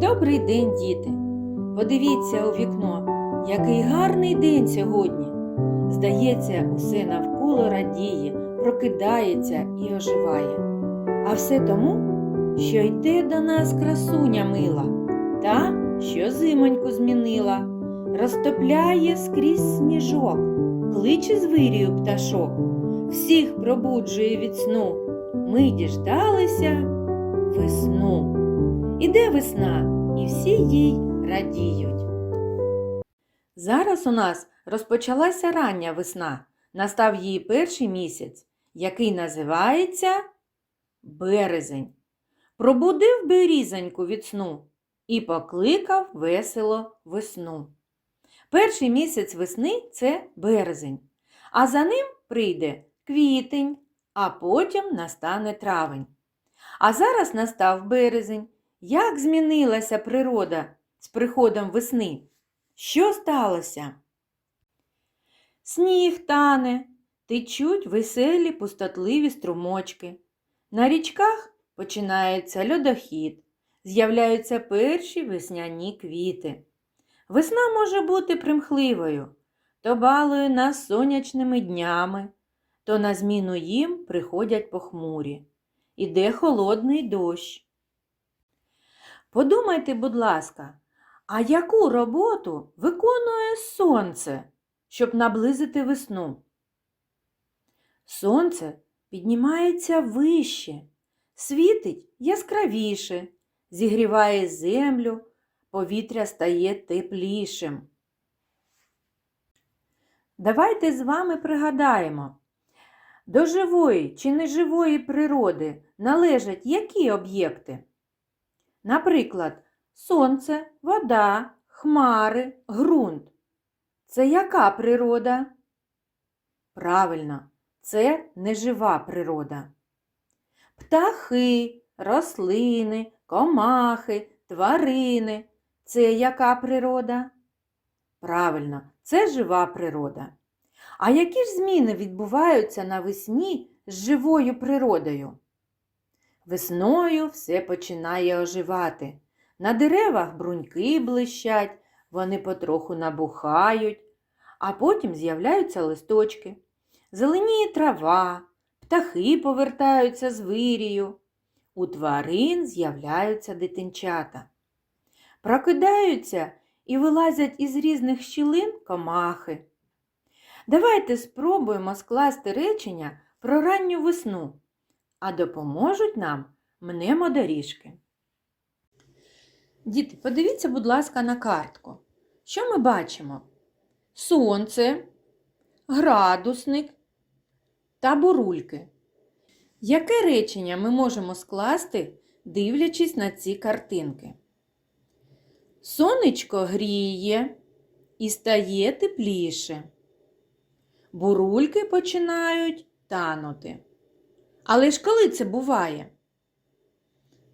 Добрий день, діти! Подивіться у вікно, який гарний день сьогодні. Здається, усе навколо радіє, прокидається і оживає. А все тому, що йде до нас красуня мила, та, що зимоньку змінила, розтопляє скрізь сніжок, кличе звирію пташок, всіх пробуджує від сну. Ми діждалися весну. Іде весна, і всі їй радіють. Зараз у нас розпочалася рання весна. Настав її перший місяць, який називається березень. Пробудив берізоньку від сну і покликав весело весну. Перший місяць весни це березень, а за ним прийде квітень, а потім настане травень. А зараз настав березень. Як змінилася природа з приходом весни? Що сталося? Сніг тане, течуть веселі пустотливі струмочки. На річках починається льодохід, з'являються перші весняні квіти. Весна може бути примхливою, то балує нас сонячними днями, то на зміну їм приходять похмурі. Іде холодний дощ. Подумайте, будь ласка, а яку роботу виконує сонце, щоб наблизити весну? Сонце піднімається вище, світить яскравіше, зігріває землю, повітря стає теплішим. Давайте з вами пригадаємо, до живої чи неживої природи належать які об'єкти? Наприклад, сонце, вода, хмари, ґрунт. Це яка природа? Правильно, це нежива природа. Птахи, рослини, комахи, тварини. Це яка природа? Правильно, це жива природа. А які ж зміни відбуваються навесні з живою природою? Весною все починає оживати. На деревах бруньки блищать, вони потроху набухають, а потім з'являються листочки. Зеленіє трава, птахи повертаються з вирію. У тварин з'являються дитинчата. Прокидаються і вилазять із різних щілин комахи. Давайте спробуємо скласти речення про ранню весну а допоможуть нам мнемодоріжки. Діти, подивіться, будь ласка, на картку. Що ми бачимо? Сонце, градусник та бурульки. Яке речення ми можемо скласти, дивлячись на ці картинки? Сонечко гріє і стає тепліше. Бурульки починають танути. Але ж коли це буває?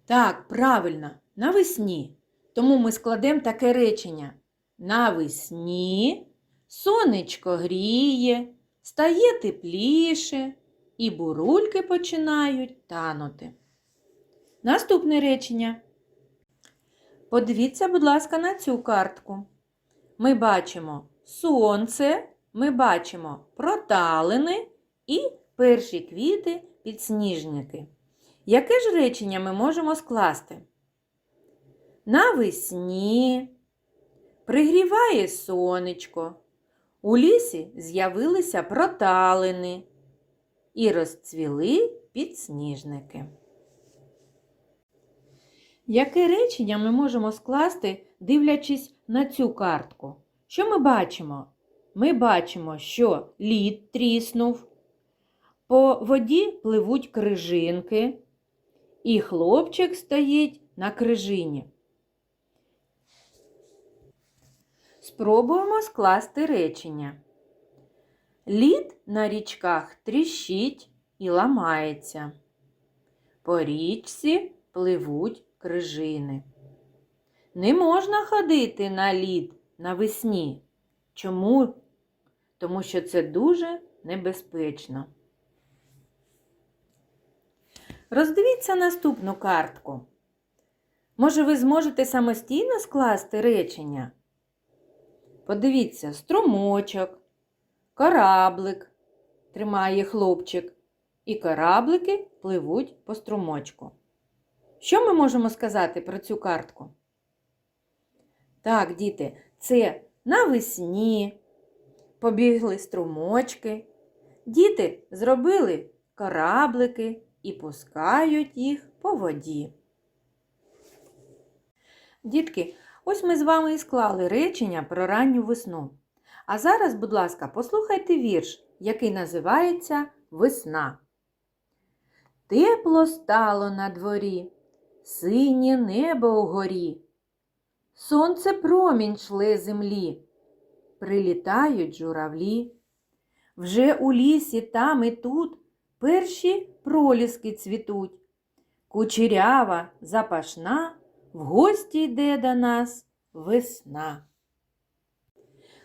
Так, правильно, навесні. Тому ми складемо таке речення. Навесні сонечко гріє, стає тепліше, і бурульки починають танути. Наступне речення. Подивіться, будь ласка, на цю картку. Ми бачимо сонце, ми бачимо проталини і перші квіти підсніжники. Яке ж речення ми можемо скласти? Навесні пригріває сонечко, у лісі з'явилися проталини і розцвіли підсніжники. Яке речення ми можемо скласти, дивлячись на цю картку? Що ми бачимо? Ми бачимо, що лід тріснув, по воді пливуть крижинки, і хлопчик стоїть на крижині. Спробуємо скласти речення. Лід на річках тріщить і ламається. По річці пливуть крижини. Не можна ходити на лід навесні. Чому? Тому що це дуже небезпечно. Роздивіться наступну картку. Може, ви зможете самостійно скласти речення? Подивіться, струмочок, кораблик тримає хлопчик, і кораблики пливуть по струмочку. Що ми можемо сказати про цю картку? Так, діти, це навесні побігли струмочки. Діти зробили кораблики і пускають їх по воді. Дітки, ось ми з вами і склали речення про ранню весну. А зараз, будь ласка, послухайте вірш, який називається Весна. Тепло стало на дворі, синє небо угорі. Сонце промінь шле землі, прилітають журавлі. Вже у лісі там і тут перші проліски цвітуть. Кучерява, запашна, в гості йде до нас весна.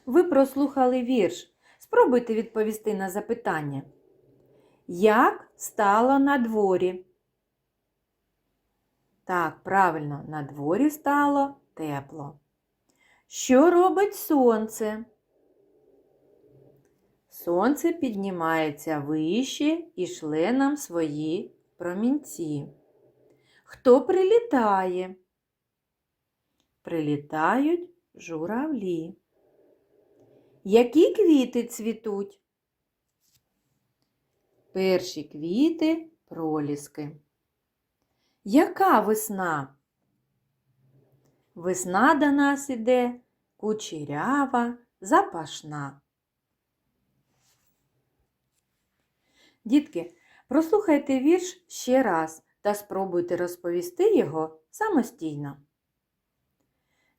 Ви прослухали вірш. Спробуйте відповісти на запитання. Як стало на дворі? Так, правильно, на дворі стало тепло. Що робить сонце? Сонце піднімається вище і шле нам свої промінці. Хто прилітає? Прилітають журавлі. Які квіти цвітуть? Перші квіти проліски. Яка весна? Весна до нас іде кучерява, запашна. Дітки, прослухайте вірш ще раз та спробуйте розповісти його самостійно.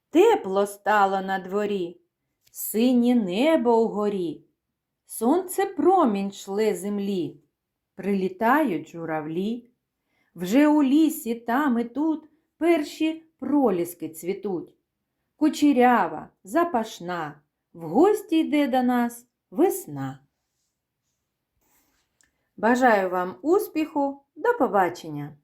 Тепло стало на дворі, синє небо угорі, сонце промінь шле землі, прилітають журавлі. Вже у лісі там і тут перші проліски цвітуть. Кучерява, запашна, в гості йде до нас весна. Бажаю вам успіху, до побачення!